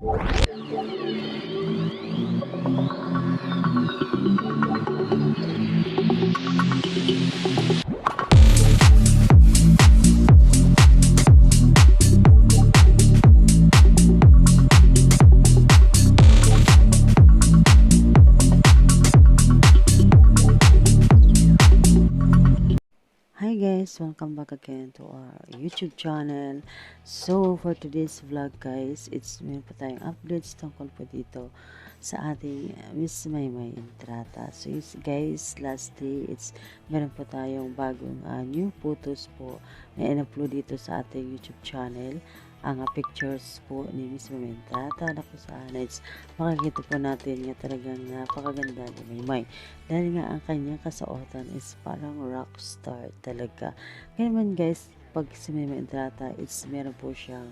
you guys, welcome back again to our YouTube channel. So for today's vlog guys, it's meron po tayong updates tungkol po dito sa ating uh, Miss Maymay Entrata. So guys, last day, it's meron po tayong bagong uh, new photos po na in-upload dito sa ating YouTube channel. Ang uh, pictures po ni Miss Maymay Entrata na kung saan it's makikita po natin nga talagang napakaganda ni Maymay. Dahil nga ang kanyang kasuotan is parang rock star talaga. Kaya naman guys, pag si Meme Entrata, it's meron po siyang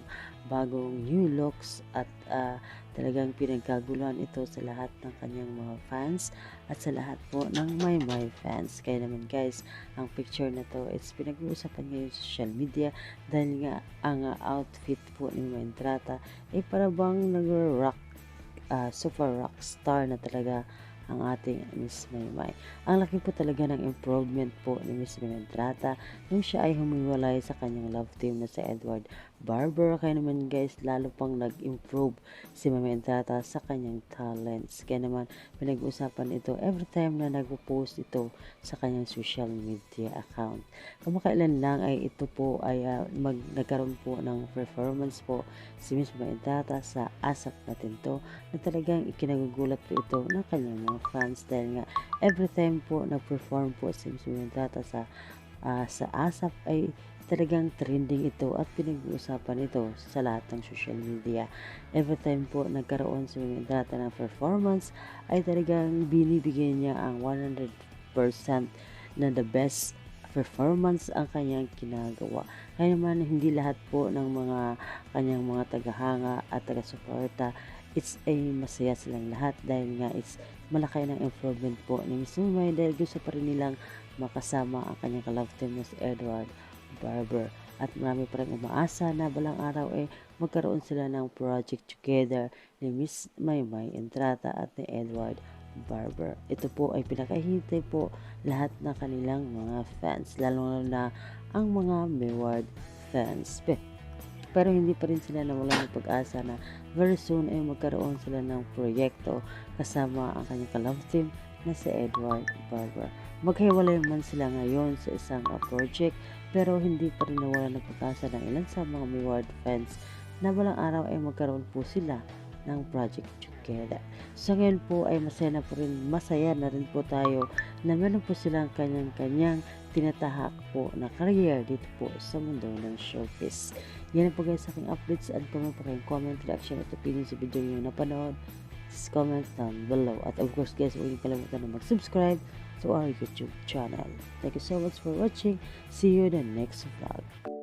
bagong new looks at ah, talagang pinagkaguluhan ito sa lahat ng kanyang mga fans at sa lahat po ng My My fans. Kaya naman guys, ang picture na to, it's pinag-uusapan ngayon sa social media dahil nga ang ah, outfit po ni Meme Entrata ay para bang nag-rock ah, super rock star na talaga ang ating Miss Maymay. Ang laki po talaga ng improvement po ni Miss Menentrata nung siya ay humiwalay sa kanyang love team na si Edward Barber. Kaya naman guys, lalo pang nag-improve si Menentrata sa kanyang talents. Kaya naman, pinag-usapan ito every time na nag-post ito sa kanyang social media account. Kamakailan lang ay ito po ay ah, mag, nagkaroon po ng performance po si Miss Menentrata sa ASAP natin to na talagang ikinagugulat po ito ng kanyang mga fans dahil nga every time po nag-perform po si Miss Menentrata sa ah, sa ASAP ay talagang trending ito at pinag-uusapan ito sa lahat ng social media. Every time po nagkaroon si Menentrata ng performance ay talagang binibigyan niya ang 100% na the best performance ang kanyang ginagawa. Kaya naman hindi lahat po ng mga kanyang mga tagahanga at taga-suporta it's a masaya silang lahat dahil nga it's malaki ng improvement po ni Miss Mumay dahil gusto pa rin nilang makasama ang kanyang ka-love team na si Edward Barber at marami pa rin umaasa na balang araw eh magkaroon sila ng project together ni Miss Maymay Entrata at ni Edward Barber. Ito po ay pinakahintay po lahat ng kanilang mga fans, lalo na ang mga Mayward fans. Pe, pero hindi pa rin sila nawala ng pag-asa na very soon ay magkaroon sila ng proyekto kasama ang kanyang ka-love team na si Edward Barber. Maghiwalay man sila ngayon sa isang uh, project pero hindi pa rin nawala ng pag-asa ng ilan sa mga Mayward fans na balang araw ay magkaroon po sila ng project together. So ngayon po ay masaya na po rin, masaya na rin po tayo na meron po silang kanyang-kanyang tinatahak po na career dito po sa mundo ng showbiz. Yan po guys aking updates at may pa kayong comment, reaction at opinion sa video nyo napanood, just comment down below. At of course guys, huwag niyo kalimutan na mag-subscribe to our YouTube channel. Thank you so much for watching. See you in the next vlog.